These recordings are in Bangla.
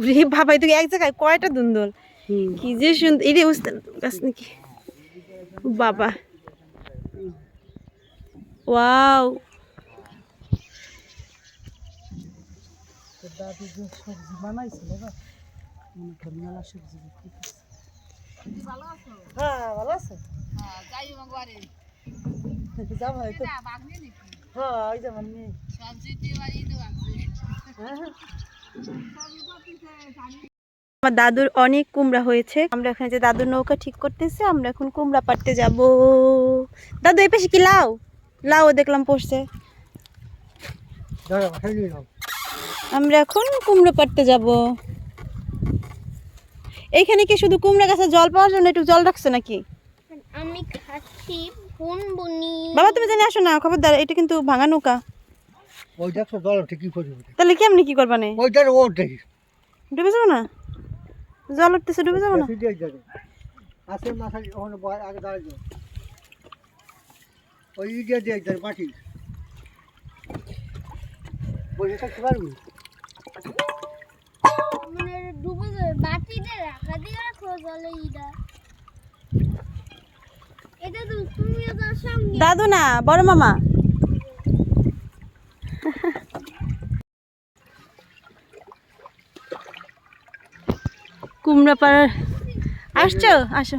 ওরে বাবা এই তো এক জায়গায় কয়টা দুন্দল? কি যে সুন্দর এই রে বুঝতে গাছ নাকি। বাবা। ওয়াও। মনে। হ্যাঁ। আমার দাদুর অনেক কুমড়া হয়েছে। আমরা এখানে যে দাদুর নৌকা ঠিক করতেছে আমরা এখন কুমড়া পাড়তে যাব। দাদু এই পাশে কি লাউ? লাউ দেখলাম পড়ছে। আমরা এখন কুমড়ো পাড়তে যাব। এইখানে কি শুধু কুমড়া গাছে জল পাওয়ার জন্য একটু জল রাখছে নাকি? আমি খাচ্ছি বাবা তুমি জানি আসো না খবরদার এটা কিন্তু ভাঙা নৌকা। ওই দেখছ দল ঠিকই করবে তাহলে কেমনি কি করবা নে? ওর দেখি ডুবে যাব না? জল উঠতেছে ডুবে যাব না? সিধে যাবে। আসে মাথা ওখানে বয় আগে দাঁড়িয়ে যাও। ওই ইডিয়া দিয়ে একজন মাটি। বসে থাকতে পারবি? মানে ডুবে যাবে বাটিতে রাখা দিয়ে রাখো জলে দাদু না বড় মামা। কুমড়া পাড়ার আসছো? আসো।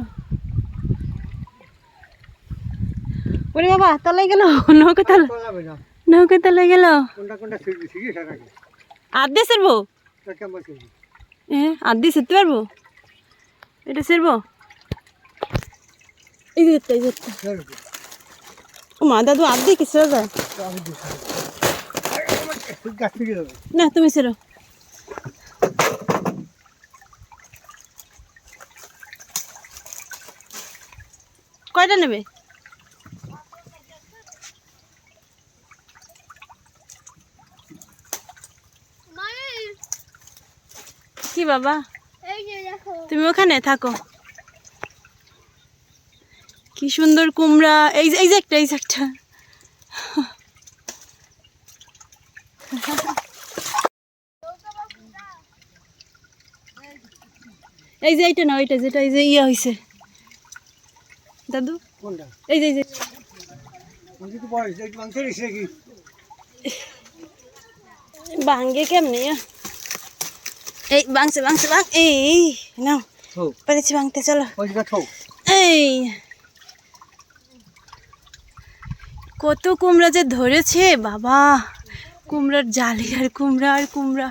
ওরে বাবা, তলায় গেল। নৌকা তলা নৌকা তলায় গেল। আর সেরবো এ আর দিয়ে সেরতে পারব? এটা সেরবো এই যে এই যে মা, দাদু আর দিয়ে কি সেরা যায় তো আমি দিচ্ছি গাছ ফিরে যাবে না, তুমি সেরো কয়টা নেবে? কি বাবা? তুমি ওখানে, থাকো। কি সুন্দর কুমড়া। এই যে একটা, এই যে একটা। এই যে এইটা না ওইটা যেটা এই যে ইয়ে হয়েছে দাদু? এই যে ভাঙ্গে কেমনে? এই ভাঙছে ভাঙছে ভাঙ। এই নাও। পেরেছি ভাঙতে চলো। এই। কত কুমড়া যে ধরেছে বাবা। কুমড়ার জালি আর কুমড়া আর কুমড়া।